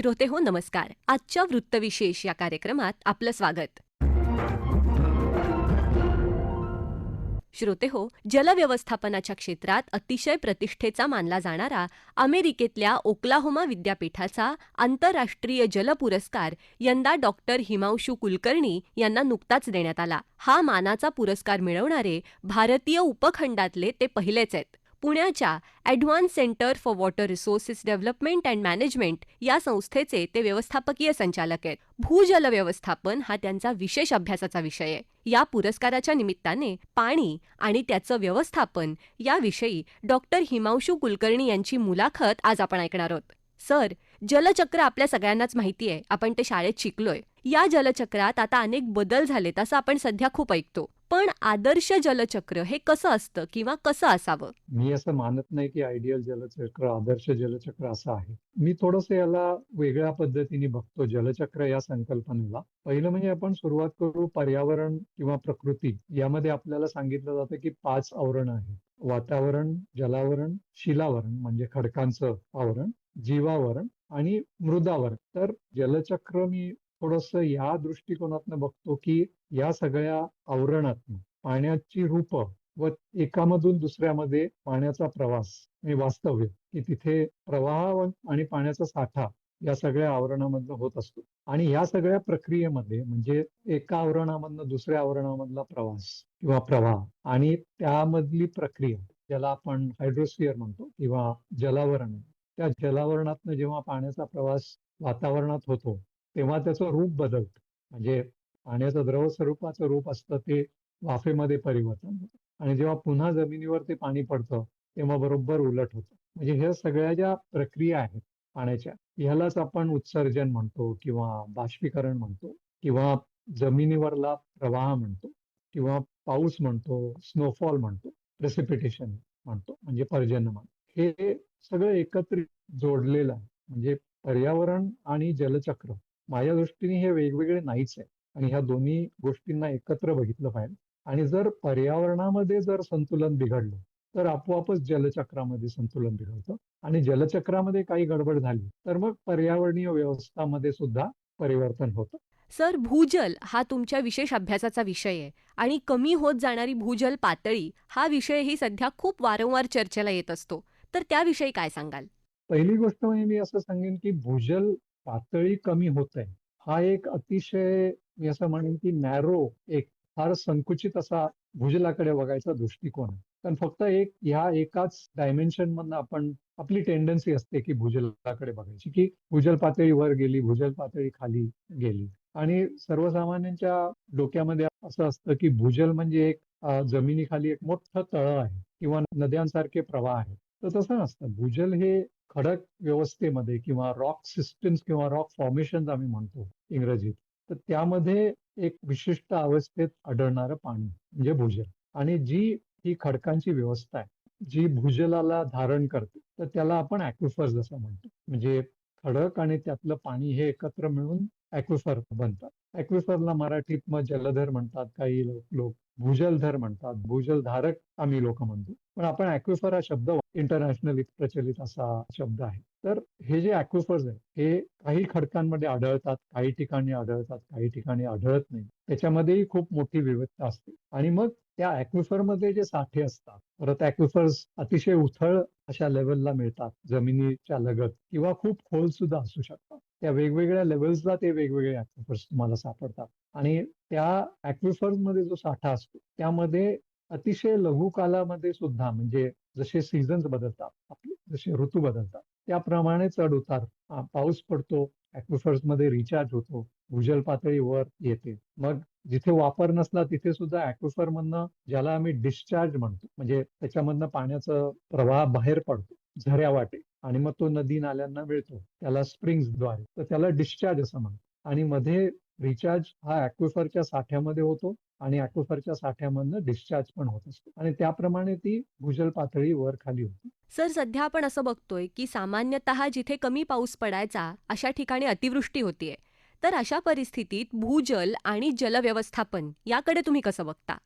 श्रोते हो. नमस्कार. आजच्या वृत्तविशेष या कार्यक्रमात आपलं स्वागत. श्रोते हो. जलव्यवस्थापनाच्या क्षेत्रात अतिशय प्रतिष्ठेचा मानला जाणारा अमेरिकेतल्या ओक्लाहोमा विद्यापीठाचा आंतरराष्ट्रीय जल पुरस्कार यंदा डॉक्टर हिमांशू कुलकर्णी यांना नुकताच देण्यात आला. हा मानाचा पुरस्कार मिळवणारे भारतीय उपखंडातले ते पहिलेच आहेत. पुण्याच्या advance centre for water resources development and management या संस्थेचे ते व्यवस्थापकीय संचालक आहेत. भूजल व्यवस्थापन हा त्यांचा विशेष अभ्यासाचा विषय आहे. या पुरस्काराच्या निमित्ताने पाणी आणि त्याचं व्यवस्थापन याविषयी डॉक्टर हिमांशू कुलकर्णी यांची मुलाखत आज आपण ऐकणार आहोत. सर जलचक्र आपल्या सगळ्यांनाच माहिती आहे. आपण ते शाळेत शिकलोय. या जलचक्रात आता अनेक बदल झालेत असं आपण सध्या खूप ऐकतो. पण आदर्श जलचक्र हे कसं असतं किंवा कसं असावं? मी असं मानत नाही की आयडियल जलचक्र आदर्श जलचक्र असं आहे. मी थोडस याला वेगळ्या पद्धतीने बघतो जलचक्र या संकल्पनेला. पहिलं म्हणजे आपण सुरुवात करू पर्यावरण किंवा प्रकृती यामध्ये आपल्याला सांगितलं जातं की पाच आवरण आहे वातावरण जलावरण शिलावरण म्हणजे खडकांचं आवरण जीवावरण आणि मृदावरण. तर जलचक्र मी थोडस या दृष्टिकोनातनं बघतो की या सगळ्या आवरणातून पाण्याची रूप व एकामधून दुसऱ्यामध्ये पाण्याचा प्रवास हे वास्तव्य की तिथे प्रवाह आणि पाण्याचा साठा या सगळ्या आवरणामधनं होत असतो. आणि या सगळ्या प्रक्रियेमध्ये म्हणजे एका आवरणामधनं दुसऱ्या आवरणामधला प्रवास किंवा प्रवाह आणि त्यामधली प्रक्रिया ज्याला आपण हायड्रोस्फिअर म्हणतो किंवा जलावरण. त्या जलावरणातनं जेव्हा पाण्याचा प्रवास वातावरणात होतो तेव्हा त्याचं रूप बदलतं. म्हणजे पाण्याचं द्रव स्वरूपाचं रूप असतं ते वाफेमध्ये परिवर्तन होतं. आणि जेव्हा पुन्हा जमिनीवर ते पाणी पडतं तेव्हा बरोबर उलट होतं. म्हणजे ह्या सगळ्या ज्या प्रक्रिया आहेत पाण्याच्या ह्यालाच आपण उत्सर्जन म्हणतो किंवा बाष्पीकरण म्हणतो किंवा जमिनीवरला प्रवाह म्हणतो किंवा पाऊस म्हणतो स्नोफॉल म्हणतो प्रेसिपिटेशन म्हणतो म्हणजे पर्जन्यमान हे सगळं एकत्रित जोडलेलं आहे. म्हणजे पर्यावरण आणि जलचक्र माझ्या दृष्टीने हे वेगवेगळे नाहीच आहे. आणि ह्या दोन्ही गोष्टींना एकत्र बघितलं पाहिजे. आणि जर पर्यावरणामध्ये जर संतुलन बिघडलं तर आपोआपच जलचक्रामध्ये संतुलन बिघडतं. आणि जलचक्रामध्ये काही गडबड झाली तर मग पर्यावरणीय व्यवस्थामध्ये सुद्धा परिवर्तन होतं. सर भूजल हा तुमच्या विशेष अभ्यासाचा विषय आहे. आणि कमी होत जाणारी भूजल पातळी हा विषयही सध्या खूप वारंवार चर्चेला येत असतो. तर त्याविषयी काय सांगाल? पहिली गोष्ट म्हणजे मी असं सांगेन की भूजल पातळी कमी होत आहे हा एक अतिशय मी असं म्हणेन की नॅरो एक फार संकुचित असा भूजलाकडे बघायचा दृष्टिकोन आहे. कारण फक्त एक ह्या एकाच डायमेन्शन मधनं आपण आपली टेंडन्सी असते की भूजलाकडे बघायची की भूजल पातळी वर गेली भूजल पातळी खाली गेली. आणि सर्वसामान्यांच्या डोक्यामध्ये असं असतं की भूजल म्हणजे एक जमिनीखाली एक मोठं तळ आहे किंवा नद्यांसारखे प्रवाह आहेत. तर तसं नसतं. भूजल हे खडक व्यवस्थेमध्ये किंवा रॉक सिस्टम्स किंवा रॉक फॉर्मेशन आम्ही म्हणतो इंग्रजीत. तर त्यामध्ये एक विशिष्ट अवस्थेत आढळणारं पाणी म्हणजे भूजल. आणि जी ही खडकांची व्यवस्था आहे जी भूजलाला धारण करते तर त्याला आपण ऍक्विफर्स असं म्हणतो. म्हणजे खडक आणि त्यातलं पाणी हे एकत्र मिळून ऍक्विफर बनतात. ऍक्विफरला मराठीत मग जलधर म्हणतात काही लोक लोक भूजलधर म्हणतात. भूजलधारक आम्ही लोक म्हणतो. पण आपण ऍक्विफर हा शब्द इंटरनॅशनली प्रचलित असा शब्द आहे. तर हे जे ऍक्विफर्स आहे हे काही खडकांमध्ये आढळतात काही ठिकाणी आढळतात काही ठिकाणी आढळत नाही. त्याच्यामध्येही खूप मोठी विविधता असते. आणि मग त्या ऍक्विफरमध्ये जे साठे असतात परत ऍक्विफर्स अतिशय उथळ अशा लेवलला मिळतात जमिनीच्या लगत किंवा खूप खोल सुद्धा असू शकतात. त्या वेगवेगळ्या लेवल्सला ते वेगवेगळे ऍक्विफर्स तुम्हाला सापडतात. आणि त्या ऍक्विफर्समध्ये जो साठा असतो त्यामध्ये अतिशय लघु कालामध्ये सुद्धा म्हणजे जसे सीझन्स बदलतात आपले जसे ऋतू बदलतात त्याप्रमाणे चढ उतार पाऊस पडतो ऍक्विफर्समध्ये रिचार्ज होतो भूजल पातळी वर येते. मग जिथे वापर नसला तिथे सुद्धा ऍक्विफर मधनं ज्याला आम्ही डिस्चार्ज म्हणतो म्हणजे त्याच्यामधनं पाण्याचा प्रवाह बाहेर पडतो झऱ्या वाटे आणि मग तो नदी नाल्यांना मिळतो त्याला स्प्रिंग्सद्वारे तर त्याला डिस्चार्ज असं म्हणतो आणि मध्ये रिचार्ज हा ऍक्विफरच्या साठ्यामध्ये होतो आणि ऍक्विफरच्या साठ्यामधनं डिस्चार्ज पण होत असतो. आणि त्याप्रमाणे ती भूजल पातळी वर खाली होती. सर सध्या आपण असं बघतोय की सामान्यतः जिथे कमी पाऊस पडायचा अशा ठिकाणी अतिवृष्टी होतीये. तर अशा परिस्थितीत भूजल आणि जलव्यवस्थापन याकडे तुम्ही कसं बघता?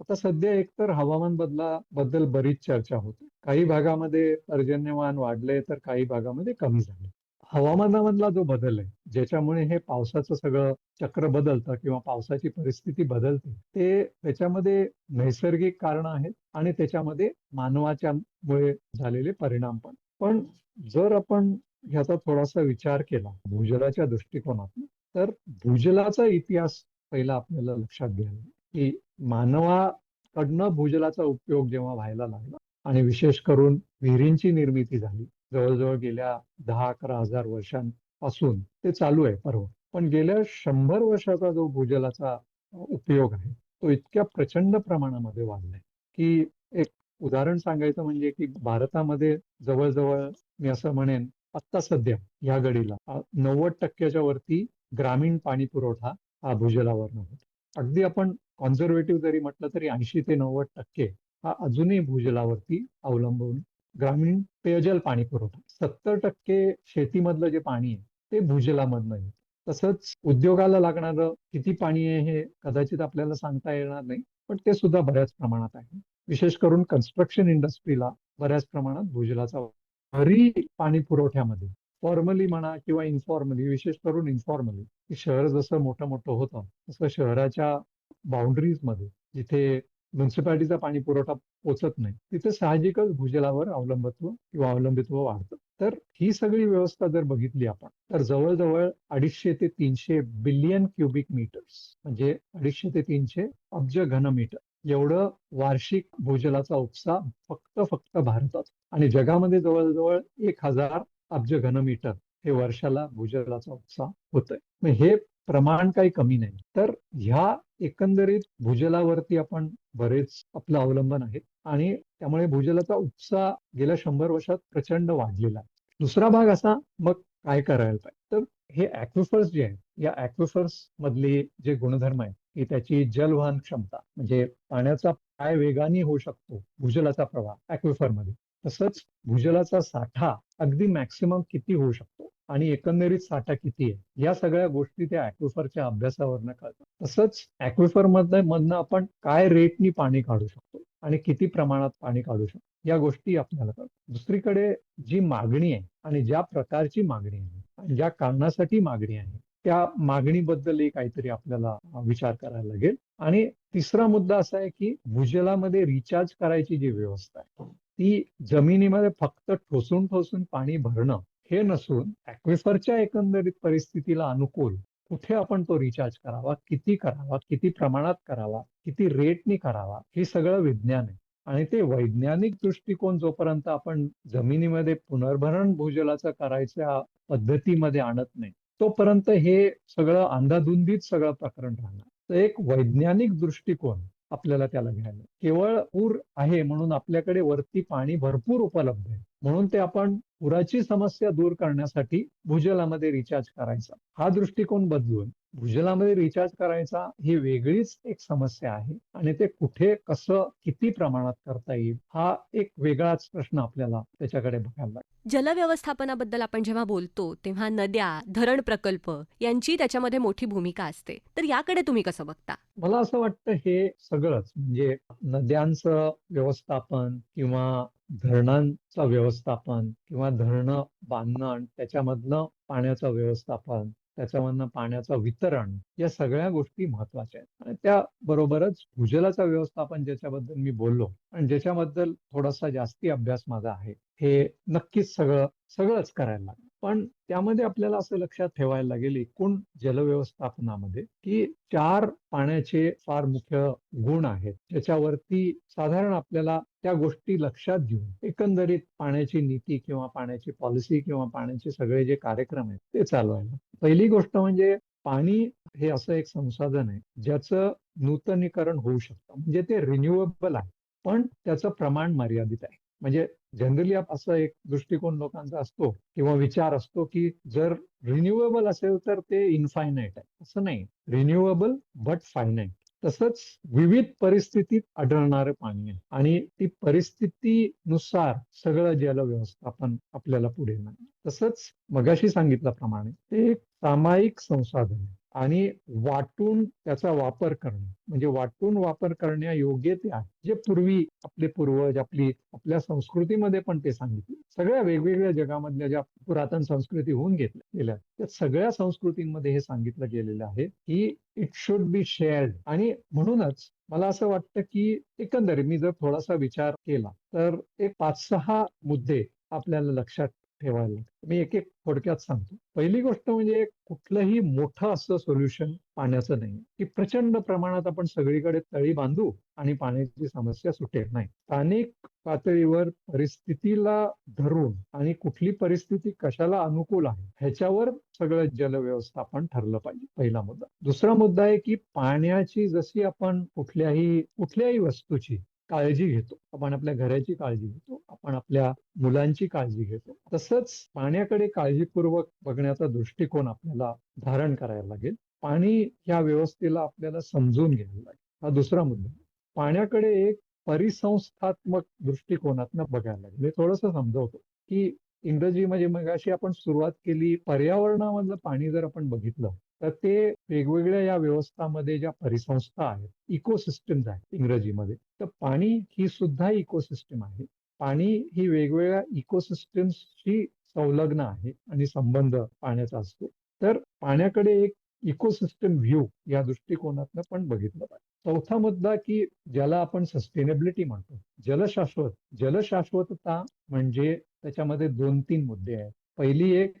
आता सध्या एकतर हवामान बदलाबद्दल बरीच चर्चा होते. काही भागामध्ये पर्जन्यमान वाढले तर काही भागामध्ये कमी झाले हवामानामधला जो बदल आहे, ज्याच्यामुळे हे पावसाचं सगळं चक्र बदलतं किंवा पावसाची परिस्थिती बदलते, ते त्याच्यामध्ये नैसर्गिक कारण आहेत आणि त्याच्यामध्ये मानवाच्या मुळे झालेले परिणाम पण. पण जर आपण ह्याचा थोडासा विचार केला भूजलाच्या दृष्टिकोनातून, तर भूजलाचा इतिहास पहिला आपल्याला लक्षात घ्यायला की मानवाकडनं भूजलाचा उपयोग जेव्हा व्हायला लागला आणि विशेष करून विहिरींची निर्मिती झाली, जवळ-जवळ गेल्या दहा अकरा हजार वर्षांपासून ते चालू आहे पर्व. पण गेल्या शंभर वर्षाचा जो भूजलाचा उपयोग आहे, तो इतक्या प्रचंड प्रमाणामध्ये वाढलाय, की एक उदाहरण सांगायचं म्हणजे की भारतामध्ये जवळजवळ मी असं म्हणेन आत्ता सध्या या घडीला नव्वद टक्क्याच्या वरती ग्रामीण पाणी पुरवठा हा भूजलावर होतो. अगदी आपण कॉन्झर्वेटिव्ह जरी म्हटलं तरी 80 ते 90% हा अजूनही भूजलावरती अवलंबून ग्रामीण पेयजल पाणी पुरवठा. 70% शेतीमधलं जे पाणी आहे, ते भूजलामधनं येतं. तसंच उद्योगाला लागणारं किती पाणी आहे हे कदाचित आपल्याला सांगता येणार नाही, पण ते सुद्धा बऱ्याच प्रमाणात आहे. विशेष करून कन्स्ट्रक्शन इंडस्ट्रीला बऱ्याच प्रमाणात भूजलाचा घरी पाणी पुरवठ्यामध्ये फॉर्मली म्हणा किंवा इन्फॉर्मली, विशेष करून इन्फॉर्मली, की शहर जसं मोठं-मोठं होतं, तसं शहराच्या बाउंड्रीजमध्ये जिथे म्युनिसिपालिटीचा पाणी पुरवठा पोचत नाही, तिथे साहजिकच भूजलावर अवलंबत्व किंवा अवलंबित्व वाढतं. तर ही सगळी व्यवस्था जर बघितली आपण, तर जवळजवळ अडीचशे ते तीनशे बिलियन क्युबिक मीटर्स म्हणजे 250 ते तीनशे अब्ज घनमीटर एवढं वार्षिक भूजलाचा उपसा फक्त फक्त भारतात आणि जगामध्ये जवळजवळ एक हजार अब्ज घनमीटर हे वर्षाला भूजलाचा उपसा होतोय. हे प्रमाण काही कमी नाही. तर ह्या एकंदरीत भूजलावरती आपण बरेच आपलं अवलंबन आहे आणि त्यामुळे भूजलाचा उपसा गेल्या शंभर वर्षात प्रचंड वाढलेला आहे. दुसरा भाग असा मग काय करायला पाहिजे? तर हे ऍक्विफर्स जे आहेत, या ऍक्विफर्स मधले जे गुणधर्म आहेत, की त्याची जलवहन क्षमता म्हणजे पाण्याचा काय वेगाने होऊ शकतो भूजलाचा प्रवाह ॲक्विफरमध्ये. तसंच भूजलाचा साठा अगदी मॅक्सिमम किती होऊ शकतो? आणि एकंदरीत साठा किती आहे, या सगळ्या गोष्टी त्या अॅक्विफरच्या अभ्यासावरनं कळतात. तसंच अॅक्विफर ॲक्विफरमधनं मधनं आपण काय रेटनी पाणी काढू शकतो? आणि किती प्रमाणात पाणी काढू शकतो, या गोष्टी आपल्याला कळतात. दुसरीकडे जी मागणी आहे आणि ज्या प्रकारची मागणी आहे आणि ज्या कारणासाठी मागणी आहे, त्या मागणीबद्दलही काहीतरी आपल्याला विचार करायला लागेल. आणि तिसरा मुद्दा असा आहे की भूजलामध्ये रिचार्ज करायची जी व्यवस्था आहे, ती जमिनीमध्ये फक्त ठोसून-ठोसून पाणी भरणं हे नसून ॲक्विफरच्या एकंदरीत परिस्थितीला अनुकूल कुठे आपण तो रिचार्ज करावा, किती करावा, किती प्रमाणात करावा, किती रेटनी करावा, हे सगळं विज्ञान आहे आणि ते वैज्ञानिक दृष्टिकोन जोपर्यंत आपण जमिनीमध्ये पुनर्भरण भूजलाचं करायच्या पद्धतीमध्ये आणत नाही, तोपर्यंत हे सगळं अंधाधुंदीत सगळं प्रकरण राहणार. तर एक वैज्ञानिक दृष्टिकोन आपल्याला त्याला घ्यायला केवळ पूर आहे म्हणून आपल्याकडे वरती पाणी भरपूर उपलब्ध आहे, म्हणून ते आपण पुराची समस्या दूर करण्यासाठी भूजलामध्ये रिचार्ज करायचा. हा दृष्टिकोन बदलून भूजलामध्ये रिचार्ज करायचा ही वेगळीच एक समस्या आहे आणि ते कुठे, कसं, किती प्रमाणात करता येईल, हा एक वेगळाच प्रश्न आपल्याला त्याच्याकडे बघायला लागेल. जलव्यवस्थापनाबद्दल आपण जेव्हा बोलतो, तेव्हा नद्या, धरण प्रकल्प यांची त्याच्यामध्ये मोठी भूमिका असते. तर याकडे तुम्ही कसं बघता? मला असं वाटतं हे सगळंच म्हणजे नद्यांचं व्यवस्थापन किंवा धरणांचं व्यवस्थापन किंवा धरणं बांधणं आणि त्याच्यामधनं पाण्याचं व्यवस्थापन, त्याच्यामधनं पाण्याचं वितरण, या सगळ्या गोष्टी महत्त्वाच्या आहेत. आणि त्याबरोबरच भूजलाचं व्यवस्थापन ज्याच्याबद्दल मी बोललो आणि ज्याच्याबद्दल थोडासा जास्ती अभ्यास माझा आहे, हे नक्कीच सगळं सगळंच करायला लागलं. पण त्यामध्ये आपल्याला असं लक्षात ठेवायला लागेल एकूण जलव्यवस्थापनामध्ये, की चार पाण्याचे फार मुख्य गुण आहेत, ज्याच्यावरती साधारण आपल्याला त्या गोष्टी लक्षात घेऊन एकंदरीत पाण्याची नीती किंवा पाण्याची पॉलिसी किंवा पाण्याचे सगळे जे कार्यक्रम आहेत, ते चालवायला. पहिली गोष्ट म्हणजे पाणी हे असं एक संसाधन आहे, ज्याचं नूतनीकरण होऊ शकतं. म्हणजे ते रिन्यूएबल आहे, पण त्याचं प्रमाण मर्यादित आहे. म्हणजे जनरली असा एक दृष्टिकोन लोकांचा असतो किंवा विचार असतो, की जर रिन्यूएबल असेल तर ते इनफायनाईट आहे. असं नाही. Renewable but finite. तसंच विविध परिस्थितीत आढळणारे पाणी आहे आणि ती परिस्थितीनुसार सगळं जलव्यवस्थापन आपल्याला पुढे नाही तसंच मगाशी सांगितल्याप्रमाणे ते एक सामायिक संसाधन आहे आणि वाटून त्याचा वापर करणे. म्हणजे वाटून वापर करण्यायोग्य ते आहे. जे पूर्वी आपले पूर्वज आपली आपल्या संस्कृतीमध्ये पण ते सांगितले. सगळ्या वेगवेगळ्या जगामधल्या ज्या पुरातन संस्कृती होऊन घेतल्या गेल्या त्या सगळ्या संस्कृतींमध्ये हे सांगितलं गेलेलं आहे की इट शुड बी शेअर्ड आणि म्हणूनच मला असं वाटतं की एकंदरीत मी जर थोडासा विचार केला तर एक पाच सहा मुद्दे आपल्याला लक्षात ठेवायला. मी एक एक थोडक्यात सांगतो. पहिली गोष्ट म्हणजे कुठलंही मोठं असं सोल्युशन पाण्याचं नाही. की प्रचंड प्रमाणात आपण सगळीकडे तळी बांधू आणि पाण्याची समस्या सुटेल नाही. स्थानिक पातळीवर परिस्थितीला धरून आणि कुठली परिस्थिती कशाला अनुकूल आहे ह्याच्यावर सगळं जलव्यवस्थापन ठरलं पाहिजे पहिला मुद्दा. दुसरा मुद्दा आहे की पाण्याची जशी आपण कुठल्याही कुठल्याही वस्तूची काळजी घेतो. आपण आपल्या घराची काळजी घेतो. आपण आपल्या मुलांची काळजी घेतो. तसंच पाण्याकडे काळजीपूर्वक बघण्याचा दृष्टिकोन आपल्याला धारण करायला लागेल. पाणी या व्यवस्थेला आपल्याला समजून घ्यायला लागेल. हा दुसरा मुद्दा. पाण्याकडे एक परिसंस्थात्मक दृष्टिकोनातनं बघायला लागेल. मी थोडस समजवतो की इंग्रजीमध्ये म्हणजे मग अशी आपण सुरुवात केली पर्यावरणामधलं पाणी जर आपण बघितलं तर ते वेगवेगळ्या या व्यवस्थामध्ये ज्या परिसंस्था आहेत इकोसिस्टम्स आहेत इंग्रजीमध्ये तर पाणी ही सुद्धा इकोसिस्टम आहे. पाणी ही वेगवेगळ्या इकोसिस्टमशी संलग्न आहे आणि संबंध पाण्याचा असतो. तर पाण्याकडे एक इकोसिस्टम व्ह्यू या दृष्टिकोनातनं पण बघितलं पाहिजे. चौथा मुद्दा की ज्याला आपण सस्टेनेबिलिटी म्हणतो. जलशाश्वत. जलशाश्वतता म्हणजे त्याच्यामध्ये दोन तीन मुद्दे आहेत. पहिली एक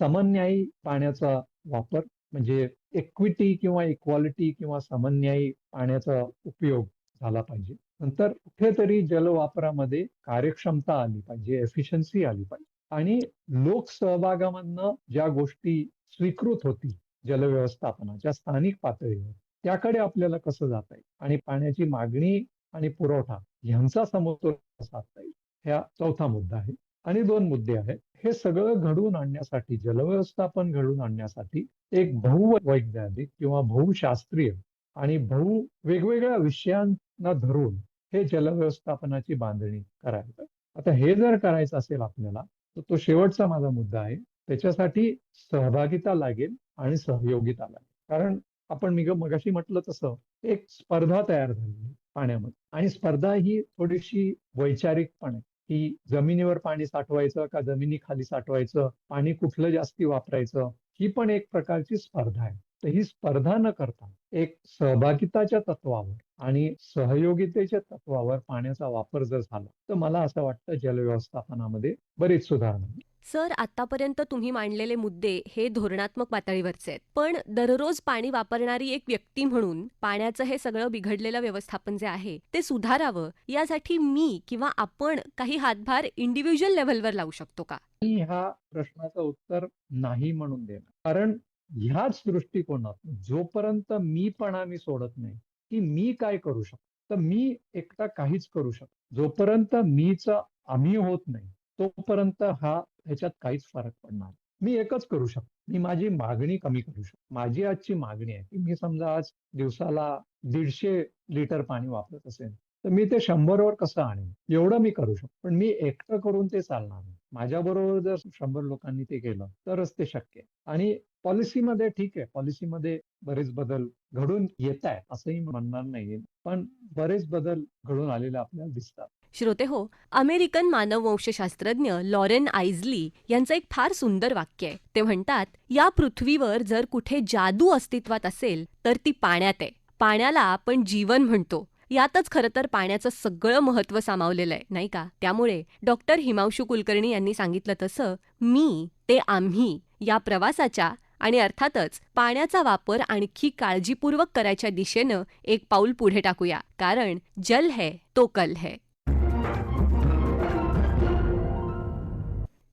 समन्यायी पाण्याचा वापर म्हणजे इक्विटी किंवा इक्वालिटी किंवा समन्यायी पाण्याचा उपयोग झाला पाहिजे. नंतर कुठेतरी जलवापरामध्ये कार्यक्षमता आली पाहिजे एफिशियन्सी आली पाहिजे. आणि लोकसहभागामधनं ज्या गोष्टी स्वीकृत होतील जलव्यवस्थापनाच्या स्थानिक पातळीवर त्याकडे आपल्याला कसं जाता येईल? आणि पाण्याची मागणी आणि पुरवठा यांचा समतोल साधता येईल? ह्या चौथा मुद्दा आहे. आणि दोन मुद्दे आहेत. हे सगळं घडवून आणण्यासाठी जलव्यवस्थापन घडवून आणण्यासाठी एक बहुवैज्ञानिक किंवा बहुशास्त्रीय आणि बहु वेगवेगळ्या विषयां ना धरून हे जलव्यवस्थापनाची बांधणी करायचं. आता हे जर करायचं असेल आपल्याला तर तो शेवटचा माझा मुद्दा आहे. त्याच्यासाठी सहभागिता लागेल आणि सहयोगिता लागेल. कारण आपण मी मगाशी म्हटलं तसं एक स्पर्धा तयार झाली पाण्यामध्ये. आणि स्पर्धा ही थोडीशी वैचारिक पण आहे. की जमिनीवर पाणी साठवायचं का जमिनीखाली साठवायचं पाणी कुठलं जास्ती वापरायचं ही पण एक प्रकारची स्पर्धा आहे. तर ही स्पर्धा न करता एक सहभागिताच्या तत्वावर आणि सहयोगितेच्या तत्वावर पाण्याचा वापर जर झाला तर मला असं वाटतं जलव्यवस्थापनामध्ये बरीच सुधारणा. सर आतापर्यंत तुम्ही मांडलेले मुद्दे हे धोरणात्मक पातळीवरचे आहेत. पण दररोज पाणी वापरणारी एक व्यक्ती म्हणून पाण्याचं हे सगळं बिघडलेलं व्यवस्थापन जे आहे ते सुधारावं यासाठी मी किंवा आपण काही हातभार इंडिव्हिज्युअल लेव्हलवर लावू शकतो का? मी ह्या प्रश्नाचं उत्तर नाही म्हणून देणार. कारण ह्याच दृष्टिकोनात जोपर्यंत मीपणा मी सोडत नाही की मी काय करू शकतो? तर मी एकटा काहीच करू शकतो जोपर्यंत मीच आम्ही होत नाही तोपर्यंत हा ह्याच्यात काहीच फरक पडणार मी एकच करू शकतो. मी माझी मागणी कमी करू शकतो. माझी आजची मागणी आहे की मी समजा आज दिवसाला दीडशे लिटर पाणी वापरत असेल तर मी ते शंभरवर कसं आणेन? एवढं मी करू शकतो. पण मी एकटं करून ते चालणार नाही. माझ्याबरोबर जर शंभर लोकांनी ते केलं तरच ते शक्य आणि पॉलिसीमध्ये ठीक आहे पॉलिसीमध्ये बरेच बदल घडून येत आहे असंही म्हणणार नाहीये. पण बरेच बदल घडून आलेले आपल्याला दिसतात. श्रोते हो अमेरिकन मानववंशशास्त्रज्ञ लॉरेन आइजली यांचं एक फार सुंदर वाक्य आहे. ते म्हणतात या पृथ्वीवर जर कुठे जादू अस्तित्वात असेल तर ती पाण्यात आहे. पाण्याला आपण जीवन म्हणतो. यातच खरं तर पाण्याचं सगळं महत्त्व सामावलेलं आहे नाही का? त्यामुळे डॉक्टर हिमांशू कुलकर्णी यांनी सांगितलं तसं मी ते आम्ही या प्रवासाच्या आणि अर्थातच पाण्याचा वापर आणखी काळजीपूर्वक करायच्या दिशेनं एक पाऊल पुढे टाकूया. कारण जल है तो कल है.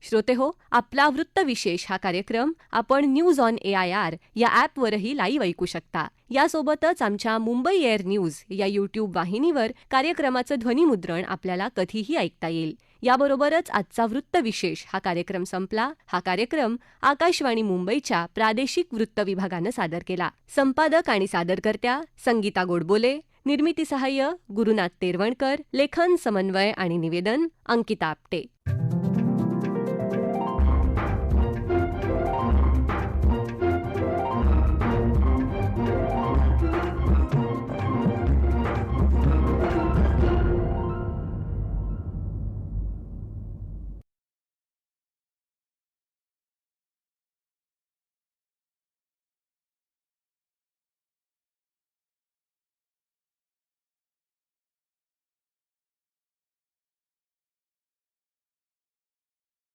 श्रोते हो आपला वृत्तविशेष हा कार्यक्रम आपण news on A I R या ॲपवरही लाईव्ह ऐकू शकता. यासोबतच आमच्या मुंबई एअर न्यूज या यूट्यूब वाहिनीवर कार्यक्रमाचं ध्वनिमुद्रण आपल्याला कधीही ऐकता येईल. याबरोबरच आजचा वृत्तविशेष हा कार्यक्रम संपला. हा कार्यक्रम आकाशवाणी मुंबईच्या प्रादेशिक वृत्त विभागानं सादर केला. संपादक आणि सादरकर्त्या संगीता गोडबोले निर्मिती सहाय्य गुरुनाथ तेरवणकर लेखन समन्वय आणि निवेदन अंकिता आपटे.